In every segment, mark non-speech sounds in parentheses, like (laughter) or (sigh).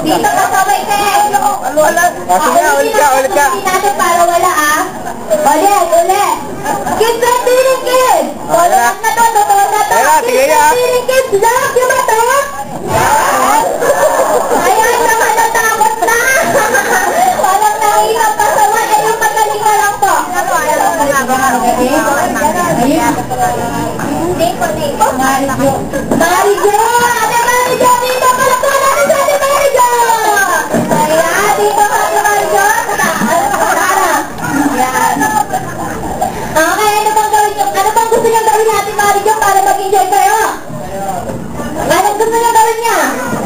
Ah, sige, Ah, ulit ka, ulit ka. Natin para wala ah. Ulit, ulit. Kids and feeling kids. Lahat na to, totoo na to. Na, Kids na. and feeling kids, lahat yung mata. Ayan, naman natakot na. Walang nahihirap pa sa mga. Ayun, magaling na lang po. Mario. Mario! Ate Mario! Dito! Nyo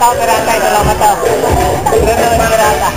tahu berasa itu lama tahu. Benar-benar berasa.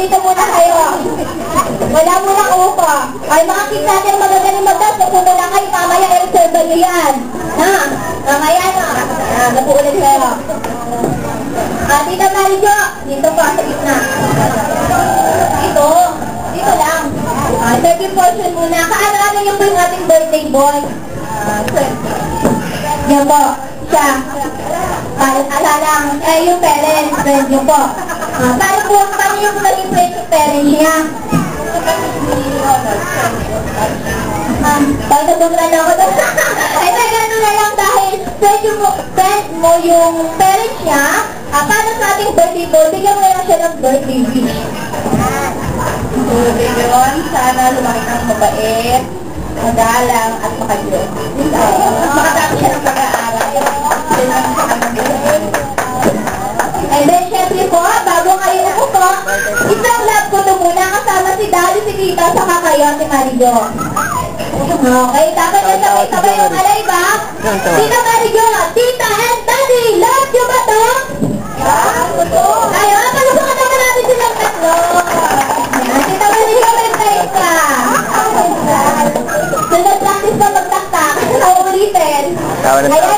Dito muna kayo. Wala muna upo. Ay, mga kids natin magagaling magdas. Upo muna kayo. Mamaya i-reserve nyo yan. Ha? Mamaya na. Ah, napo ulit kayo. Ah, Tita Marijo. Dito po, sa gitna. Dito. Dito lang. Ah, serving portion muna. Kaano-ano yung po yung ating birthday boy? Ah. Yan po. Siya. Para alalang, eh, yung parents, friend niyo po. Ah, paano po, paano yung naging friend yung parents niya? Ah, bakit nagmumula ako doon? (laughs) Ay, may gano'n na lang dahil friend, yung, friend mo yung parents niya, ah, paano sa ating birthday boy, bigyan mo na lang siya ng birthday wish. So, yun, sana lumaki kang mabait, magalang, at makagyo. kayo si Marigo. Oh. Okay, tama niya sabay sabay oh, yung alay ba? Tita Marigo, Tita and Daddy, love you ba to? Love you to. Ayun, palubukan naman natin silang tatlo. Tita Marigo, may tayo ka. Nag-practice pa pagtaktak. Oh, ulitin. Ayun.